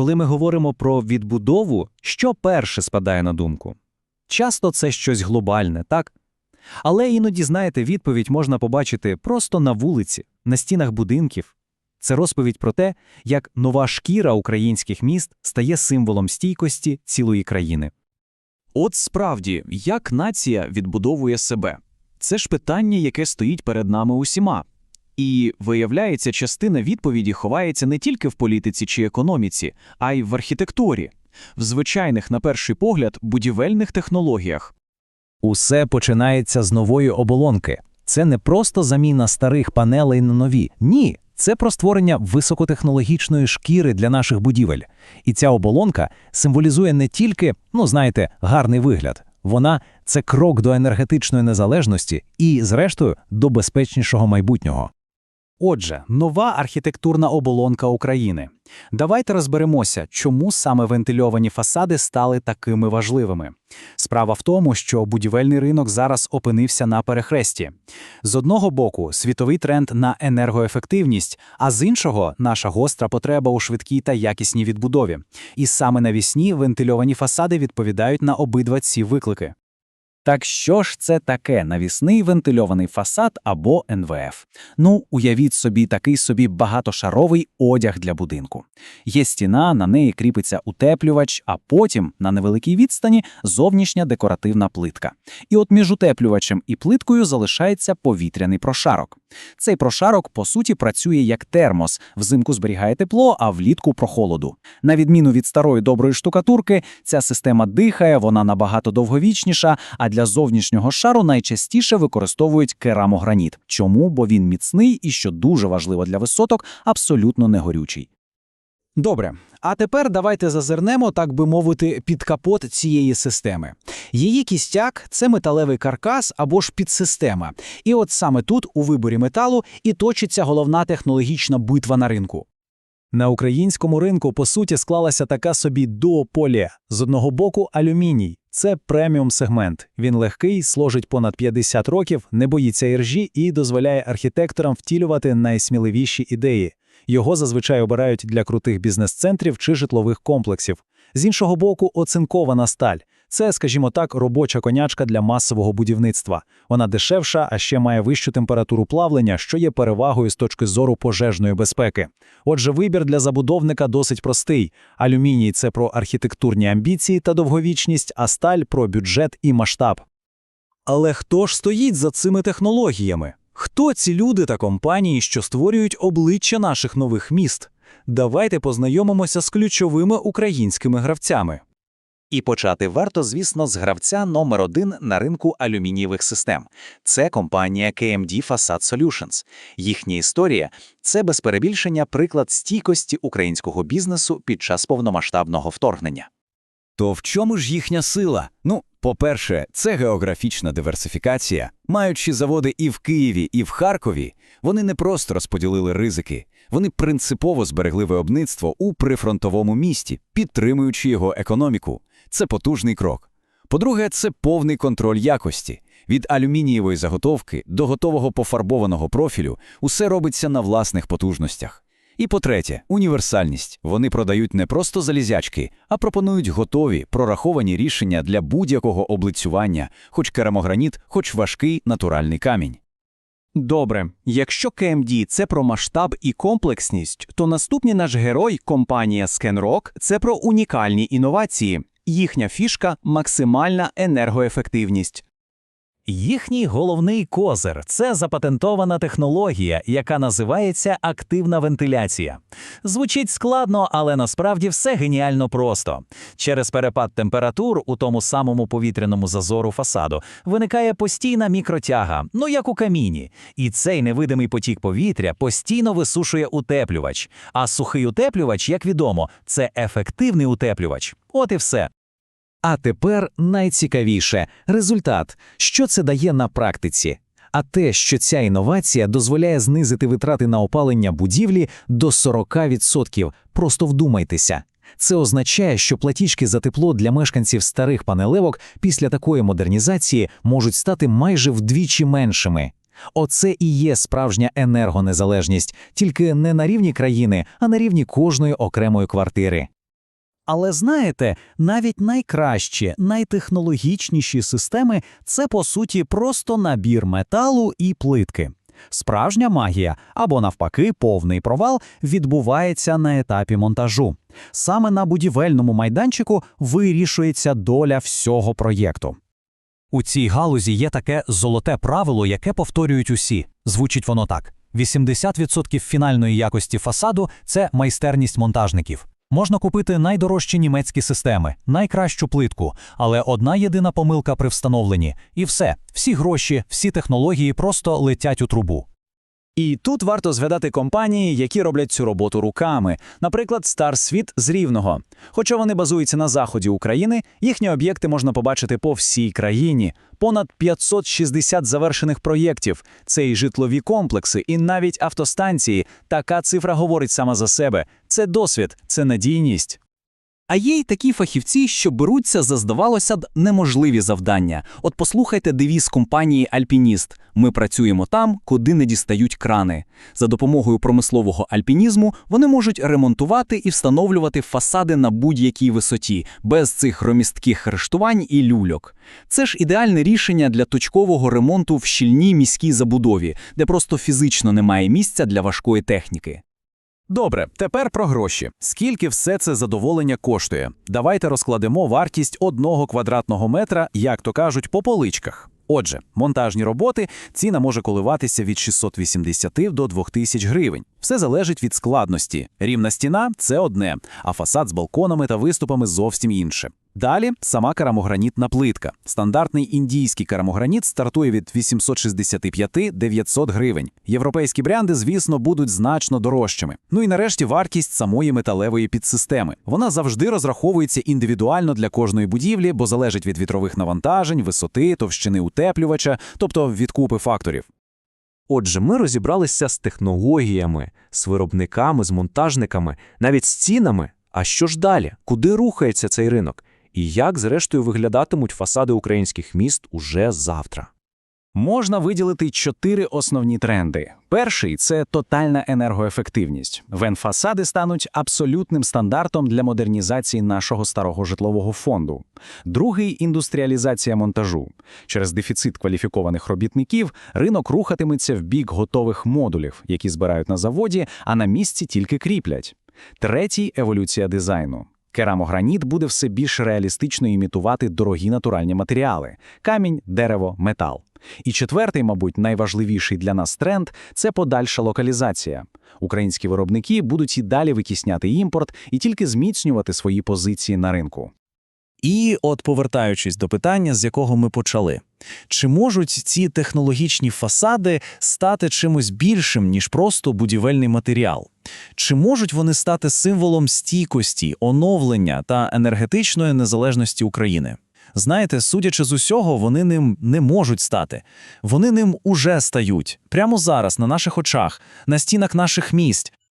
Коли ми говоримо про відбудову, що перше спадає на думку? Часто це щось глобальне, так? Але іноді, знаєте, відповідь можна побачити просто на вулиці, на стінах будинків. Це розповідь про те, як нова шкіра українських міст стає символом стійкості цілої країни. От справді, як нація відбудовує себе? Це ж питання, яке стоїть перед нами усіма. І, виявляється, частина відповіді ховається не тільки в політиці чи економіці, а й в архітектурі, в звичайних, на перший погляд, будівельних технологіях. Усе починається з нової оболонки. Це не просто заміна старих панелей на нові. Ні, це про створення високотехнологічної шкіри для наших будівель. І ця оболонка символізує не тільки, ну знаєте, гарний вигляд. Вона це крок до енергетичної незалежності і, зрештою, до безпечнішого майбутнього. Отже, нова архітектурна оболонка України. Давайте розберемося, чому саме вентильовані фасади стали такими важливими. Справа в тому, що будівельний ринок зараз опинився на перехресті. З одного боку, світовий тренд на енергоефективність, а з іншого наша гостра потреба у швидкій та якісній відбудові. І саме навісні вентильовані фасади відповідають на обидва ці виклики. Так що ж це таке навісний вентильований фасад або НВФ? Ну, уявіть собі такий собі багатошаровий одяг для будинку. Є стіна, на неї кріпиться утеплювач, а потім на невеликій відстані зовнішня декоративна плитка. І от між утеплювачем і плиткою залишається повітряний прошарок. Цей прошарок, по суті, працює як термос, взимку зберігає тепло, а влітку прохолоду. На відміну від старої доброї штукатурки, ця система дихає, вона набагато довговічніша, а для зовнішнього шару найчастіше використовують керамограніт. Чому? Бо він міцний і, що дуже важливо для висоток, абсолютно не горючий. Добре, а тепер давайте зазирнемо, так би мовити, під капот цієї системи. Її кістяк це металевий каркас або ж підсистема. І от саме тут, у виборі металу, і точиться головна технологічна битва на ринку. На українському ринку, по суті, склалася така собі дуополія. З одного боку алюміній. Це преміум сегмент. Він легкий, сложить понад 50 років, не боїться іржі і дозволяє архітекторам втілювати найсміливіші ідеї. Його зазвичай обирають для крутих бізнес-центрів чи житлових комплексів. З іншого боку, оцинкована сталь. Це, скажімо так, робоча конячка для масового будівництва. Вона дешевша, а ще має вищу температуру плавлення, що є перевагою з точки зору пожежної безпеки. Отже, вибір для забудовника досить простий. Алюміній це про архітектурні амбіції та довговічність, а сталь про бюджет і масштаб. Але хто ж стоїть за цими технологіями? Хто ці люди та компанії, що створюють обличчя наших нових міст? Давайте познайомимося з ключовими українськими гравцями. І почати варто, звісно, з гравця номер один на ринку алюмінієвих систем. Це компанія KMD Facade Solutions. Їхня історія це без перебільшення приклад стійкості українського бізнесу під час повномасштабного вторгнення. То в чому ж їхня сила? Ну, по-перше, це географічна диверсифікація. Маючи заводи і в Києві, і в Харкові, вони не просто розподілили ризики, вони принципово зберегли виробництво у прифронтовому місті, підтримуючи його економіку. Це потужний крок. По-друге, це повний контроль якості. Від алюмінієвої заготовки до готового пофарбованого профілю усе робиться на власних потужностях. І по-третє, універсальність. Вони продають не просто залізячки, а пропонують готові, прораховані рішення для будь-якого облицювання, хоч керамограніт, хоч важкий натуральний камінь. Добре, якщо КМД – це про масштаб і комплексність, то наступний наш герой, компанія ScanRock – це про унікальні інновації. Їхня фішка максимальна енергоефективність. Їхній головний козир це запатентована технологія, яка називається активна вентиляція. Звучить складно, але насправді все геніально просто. Через перепад температур у тому самому повітряному зазору фасаду виникає постійна мікротяга, ну як у каміні. І цей невидимий потік повітря постійно висушує утеплювач. А сухий утеплювач, як відомо, це ефективний утеплювач. От і все. А тепер найцікавіше результат, що це дає на практиці. А те, що ця інновація дозволяє знизити витрати на опалення будівлі до 40%. Просто вдумайтеся. Це означає, що платіжки за тепло для мешканців старих панелевок після такої модернізації можуть стати майже вдвічі меншими. Оце і є справжня енергонезалежність, тільки не на рівні країни, а на рівні кожної окремої квартири. Але знаєте, навіть найкращі, найтехнологічніші системи це по суті просто набір металу і плитки. Справжня магія або навпаки повний провал відбувається на етапі монтажу. Саме на будівельному майданчику вирішується доля всього проєкту. У цій галузі є таке золоте правило, яке повторюють усі. Звучить воно так: 80% фінальної якості фасаду це майстерність монтажників. Можна купити найдорожчі німецькі системи, найкращу плитку, але одна єдина помилка при встановленні, і все, всі гроші, всі технології просто летять у трубу. І тут варто згадати компанії, які роблять цю роботу руками, наприклад, Старсвіт з Рівного. Хоча вони базуються на заході України, їхні об'єкти можна побачити по всій країні. Понад 560 завершених проєктів. Це і житлові комплекси, і навіть автостанції. Така цифра говорить сама за себе. Це досвід, це надійність. А є й такі фахівці, що беруться за, здавалося б, неможливі завдання. От послухайте девіз компанії Альпініст. Ми працюємо там, куди не дістають крани. За допомогою промислового альпінізму вони можуть ремонтувати і встановлювати фасади на будь-якій висоті, без цих громістких хрештувань і люльок. Це ж ідеальне рішення для точкового ремонту в щільній міській забудові, де просто фізично немає місця для важкої техніки. Добре, тепер про гроші. Скільки все це задоволення коштує? Давайте розкладемо вартість одного квадратного метра, як то кажуть, по поличках. Отже, монтажні роботи ціна може коливатися від 680 до 2000 гривень. Все залежить від складності. Рівна стіна це одне, а фасад з балконами та виступами зовсім інше. Далі сама керамогранітна плитка. Стандартний індійський керамограніт стартує від 865-900 гривень. Європейські бренди, звісно, будуть значно дорожчими. Ну і нарешті вартість самої металевої підсистеми. Вона завжди розраховується індивідуально для кожної будівлі, бо залежить від вітрових навантажень, висоти, товщини утеплювача, тобто від купи факторів. Отже, ми розібралися з технологіями, з виробниками, з монтажниками, навіть з цінами. А що ж далі? Куди рухається цей ринок? І як, зрештою, виглядатимуть фасади українських міст уже завтра? Можна виділити чотири основні тренди. Перший це тотальна енергоефективність. Венфасади стануть абсолютним стандартом для модернізації нашого старого житлового фонду. Другий індустріалізація монтажу. Через дефіцит кваліфікованих робітників ринок рухатиметься в бік готових модулів, які збирають на заводі, а на місці тільки кріплять. Третій еволюція дизайну. Керамограніт буде все більш реалістично імітувати дорогі натуральні матеріали: камінь, дерево, метал. І четвертий, мабуть, найважливіший для нас тренд це подальша локалізація. Українські виробники будуть і далі витісняти імпорт і тільки зміцнювати свої позиції на ринку. І от повертаючись до питання, з якого ми почали, чи можуть ці технологічні фасади стати чимось більшим, ніж просто будівельний матеріал? Чи можуть вони стати символом стійкості, оновлення та енергетичної незалежності України? Знаєте, судячи з усього, вони ним не можуть стати. Вони ним уже стають прямо зараз, на наших очах, на стінах наших місць,